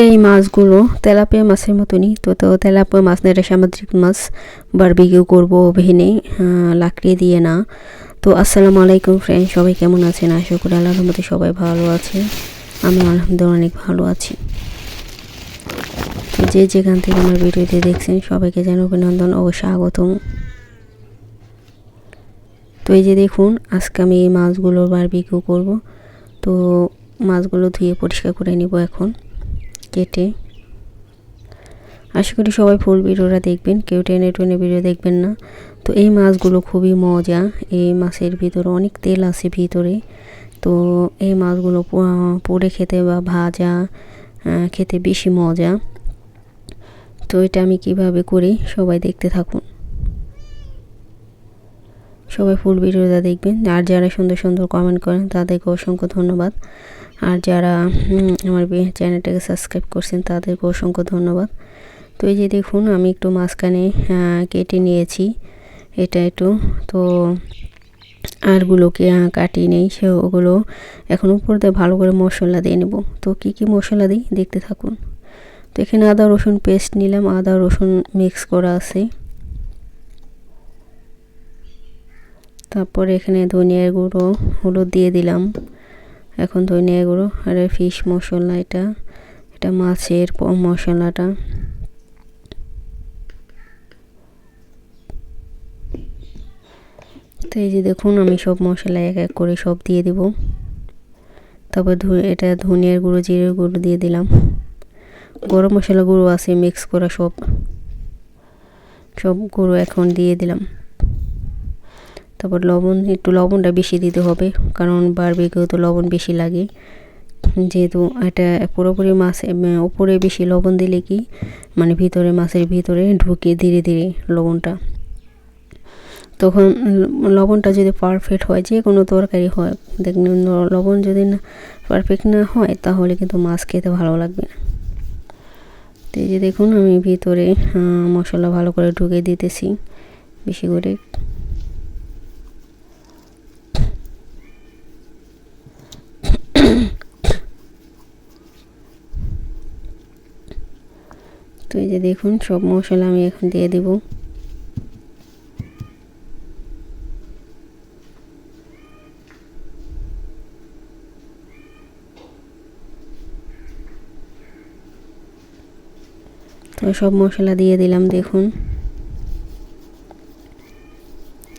এই মাছগুলো তেলাপিয়া মাছের মতনই। তো তো তেলাপিয়া মাছ না, এটা সামুদ্রিক মাছ। বারবিকিউ করব ওভেনে লাকড়ি দিয়ে না। তো, আসসালামু আলাইকুম ফ্রেন্ড সবাই কেমন আছেন? আশা করি আল্লাহর মধ্যে সবাই ভালো আছে। আমি আলহামদুলিল্লাহ অনেক ভালো আছি। তো যে যেখান থেকে আমার ভিডিওটি দেখছেন, সবাইকে যেন অভিনন্দন ও স্বাগতম তো এই যে দেখুন, আজকে আমি এই মাছগুলো বারবিকিউ করব। তো মাছগুলো ধুয়ে পরিষ্কার করে নিব এখন। কেটে। আশা করি সবাই ফুল ভিডিওটা দেখবেন, কেউ টেনে টেনে ভিডিও দেখবেন না। তো এই মাছগুলো খুবই মজা, এই মাছের ভিতরে অনেক তেল আছে ভিতরে। তো এই মাছগুলো পড়ে খেতে বা ভাজা খেতে বেশি মজা। তো এটা আমি কীভাবে করি সবাই দেখতে থাকুন। সবাই ফুল ভিডিওটা দেখবেন। আর যারা সুন্দর সুন্দর কমেন্ট করেন, তাদেরকে অসংখ্য ধন্যবাদ। আর যারা আমার চ্যানেলটাকে সাবস্ক্রাইব করছেন, তাদেরকে অসংখ্য ধন্যবাদ। তো এই যে দেখুন, আমি একটু মাঝখানে কেটে নিয়েছি। এটা একটু, তো আরগুলোকে কাটিয়ে নেই। সে ওগুলো এখন উপর দিয়ে ভালো করে মশলা দিয়ে নেব। তো কি কি মশলা দিই? দেখতে থাকুন। তো এখানে আদা রসুন পেস্ট নিলাম। আদা রসুন মিক্স করা আছে। তারপরে এখানে ধনিয়ার গুঁড়ো, হলুদ দিয়ে দিলাম। এখন ধনিয়া গুঁড়ো আর ফিশ মশলা এটা এটা মাছের মশলাটা। তো এই যে দেখুন, আমি সব মশলা এক এক করে সব দিয়ে দেব। তারপর এটা ধনিয়ার গুঁড়ো, জিরের গুঁড়ো দিয়ে দিলাম। গরম মশলা গুঁড়ো আছে মিক্স করা সব। সব গুঁড়ো এখন দিয়ে দিলাম। তারপর লবণ, একটু লবণটা বেশি দিতে হবে, কারণ বারবিকেও তো লবণ বেশি লাগে। যেহেতু এটা পুরোপুরি মাছ উপরে বেশি লবণ দিলে কি মানে ভিতরে মাছের ভিতরে ঢুকে ধীরে ধীরে লবণটা। তখন লবণটা যদি পারফেক্ট হয়, যে কোনো তরকারি হয়, দেখুন, লবণ যদি না পারফেক্ট না হয়, তাহলে কিন্তু মাছ খেতে ভালো লাগবে না। তো যে দেখুন, আমি ভিতরে মশলা ভালো করে ঢুকে দিতেছি, বেশি করে। তো এই যে দেখুন, সব মশলা আমি এখন দিয়ে দেব। তো সব মশলা দিয়ে দিলাম, দেখুন।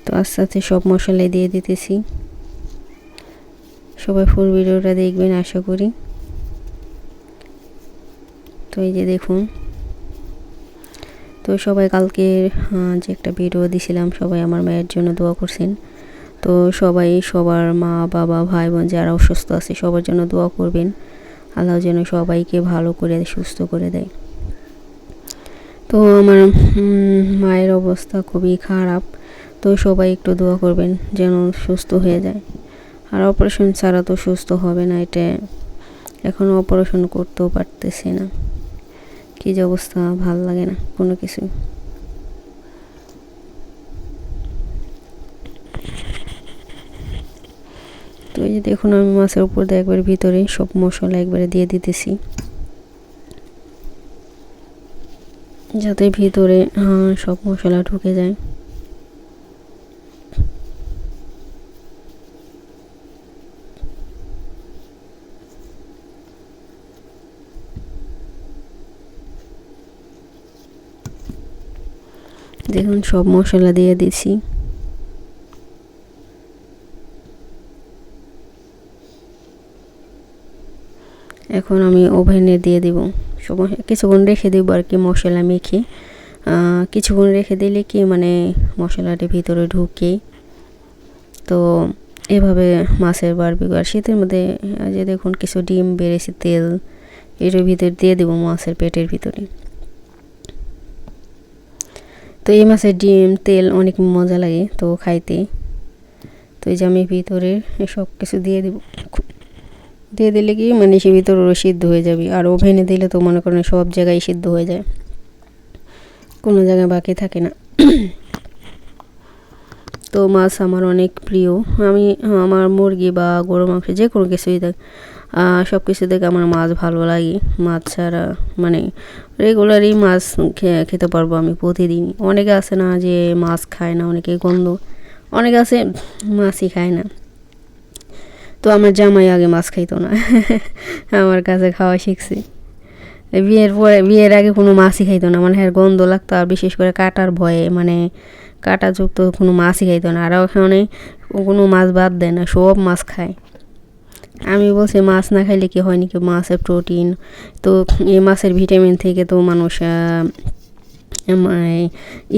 তো আস্তে আস্তে সব মশলাই দিয়ে দিতেছি। সবাই ফুল ভিডিওটা দেখবেন, আশা করি। তো এই যে দেখুন তো সবাই কালকে যে একটা ভিডিও দিছিলাম, সবাই আমার মায়ের জন্য দোয়া করছেন। তো সবাই, সবার মা, বাবা, ভাই, বোন যারা অসুস্থ আছে, সবার জন্য দোয়া করবেন। আল্লাহ যেন সবাইকে ভালো করে সুস্থ করে দেয়। তো আমার মায়ের অবস্থা খুবই খারাপ। তো সবাই একটু দোয়া করবেন যেন সুস্থ হয়ে যায়। আর অপারেশন ছাড়া তো সুস্থ হবে না, এটা এখনও অপারেশন করতেও পারতেছে না। কী যে অবস্থা, ভালো লাগে না কোনো কিছু তো এই যে দেখুন, আমি মাছের উপর দিয়ে একবার ভিতরে সব মশলা একবারে দিয়ে দিতেছি। যাতে ভিতরে হ্যাঁ সব মশলা ঢুকে যায়। দেখুন, সব মশলা দিয়ে দিছি এখন আমি ওভেনে দিয়ে দিব। কিছুক্ষণ রেখে দেবো আর কি মশলা মেখে। কিছুক্ষণ রেখে দিলে কি মানে মশলাটি ভিতরে ঢুকে। তো এভাবে মাছের বারবিকু আর শীতের মধ্যে যে দেখুন, কিছু ডিম বেড়েছে তেল, এটার ভিতরে দিয়ে দেবো মাছের পেটের ভিতরে। তো এই মাছের ডিম, তেল অনেক মজা লাগে তো খাইতে। তো এই যে আমি ভিতরে সব কিছু দিয়ে দেবো। দিয়ে দিলে কি মানে সে ভিতর সিদ্ধ হয়ে যাবে। আর ওভেনে দিলে তো মনে করেন সব জায়গায় সিদ্ধ হয়ে যায়। কোনো জায়গায় বাকি থাকে না। তো মাছ আমার অনেক প্রিয়। আমি, আমার মুরগি বা গরু মাংস যে কোনো কিছুই দেখ সব কিছু থেকে আমার মাছ ভালো লাগে। মাছ ছাড়া মানে রেগুলারই মাছ খেতে পারব আমি প্রতিদিন। অনেকে আছে না যে মাছ খায় না, অনেকে গন্ধ, অনেকে আছে মাছই খায় না। তো আমার জামাই আগে মাছ খাইতো না, আমার কাছে খাওয়া শিখছে। বিয়ের পরে, বিয়ের আগে কোনো মাছই খাইতো না মানে হ্যাঁ গন্ধ লাগতো, আর বিশেষ করে কাটার ভয়ে মানে কাটাযুক্ত কোনো মাছই খাইতো না। আর ওখানে কোনো মাছ বাদ দেয় না সব মাছ খায়। আমি বলছি মাছ না খাইলে কি হয় নাকি? মাছের প্রোটিন তো এই মাছের ভিটামিন থেকে তো মানুষ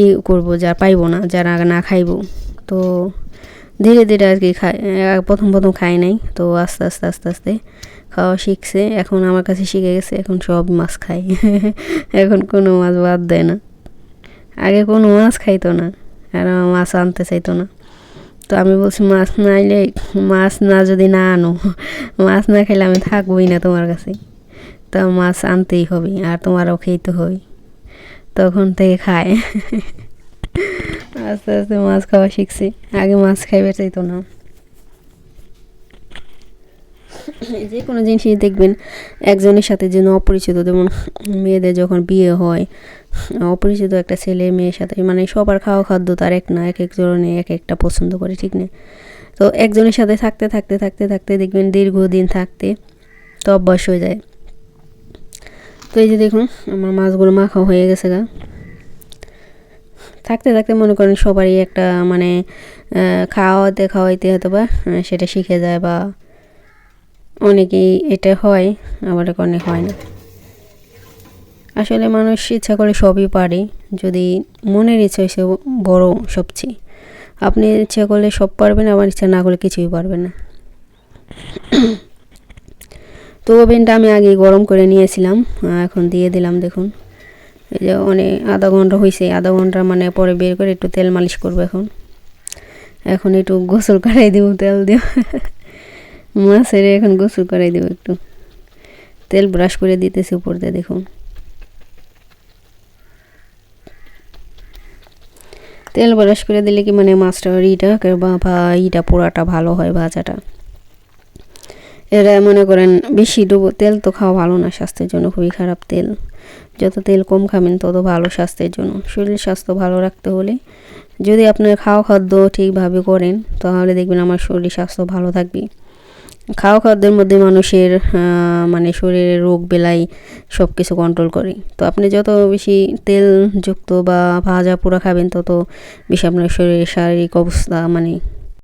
ই করব যা পাইবো না যারা না খাইবো। তো ধীরে ধীরে আর কি আহ, প্রথম প্রথম খাই নাই। তো আস্তে আস্তে আস্তে আস্তে খাওয়া শিখছে। এখন আমার কাছে শিখে গেছে এখন সব মাছ খায়। এখন কোনো মাছ বাদ দেয় না। আগে কোনো মাছ খাইতো না। আর মাছ আনতে চাইতো না। তো আমি বলছি, মাছ না আইলে, মাছ না যদি না আনো, মাছ না খেলে আমি থাকবোই না তোমার কাছে। তো মাছ আনতেই হবে, আর তোমারও খেতে হবে। তখন থেকে খায়। আস্তে আস্তে মাছ খাওয়া শিখছি। আগে মাছ খাইবে চাইতো না। যে কোনো জিনিসই দেখবেন একজনের সাথে যেন অপরিচিত, যেমন মেয়েদের যখন বিয়ে হয়, অপরিচিত একটা ছেলে মেয়ের সাথে মানে সবার খাওয়া খাদ্য তার এক না, এক এক ধরনের এক একটা পছন্দ করে, ঠিক না? তো একজনের সাথে থাকতে থাকতে থাকতে থাকতে দেখবেন দীর্ঘদিন থাকতে তো অভ্যাস হয়ে যায়। তো এই যে দেখুন, আমার মাছগুলো মাখা হয়ে গেছে গা। থাকতে থাকতে মনে করেন সবারই একটা মানে খাওয়াতে, খাওয়াইতে হয়তো বা সেটা শিখে যায় বা অনেকেই এটা হয়, আবার অনেক হয় না। আসলে মানুষ ইচ্ছা করে সবই পারে, যদি মনের ইচ্ছা হয়েছে বড় সবচেয়ে। আপনি ইচ্ছা করলে সব পারবেন, আবার ইচ্ছা না করলে কিছুই পারবেন না। তো ওভেনটা আমি আগে গরম করে নিয়েছিলাম এখন দিয়ে দিলাম, দেখুন। এই যে অনেক আধা ঘণ্টা হয়েছে আধা ঘণ্টা মানে পরে বের করে একটু তেল মালিশ করব এখন। এখন একটু গোসল করাই দেবো, তেল দিয়ে মাছের এখন গোসল করাই দেবো একটু। তেল ব্রাশ করে দিতেছি উপর দিয়ে দেখুন। তেল ব্রাশ করে দিলে কি মানে মাছটা ইটা বা ইটা পোড়াটা ভালো হয় ভাজাটা। এরা মনে করেন বেশি ডুবো, তেল তো খাওয়া ভালো না, স্বাস্থ্যের জন্য খুবই খারাপ তেল। যত তেল কম খাবেন, তত ভালো স্বাস্থ্যের জন্য। শরীর স্বাস্থ্য ভালো রাখতে হলে যদি আপনার খাওয়া খাদ্য ঠিকভাবে করেন, তাহলে দেখবেন আমার শরীর স্বাস্থ্য ভালো থাকবে। খাওয়া খাদ্যের মধ্যে মানুষের মানে শরীরের রোগ বেলাই সব কিছু কন্ট্রোল করে। তো আপনি যত বেশি তেলযুক্ত বা ভাজা পোড়া খাবেন, তত বেশি আপনার শরীরের শারীরিক অবস্থা মানে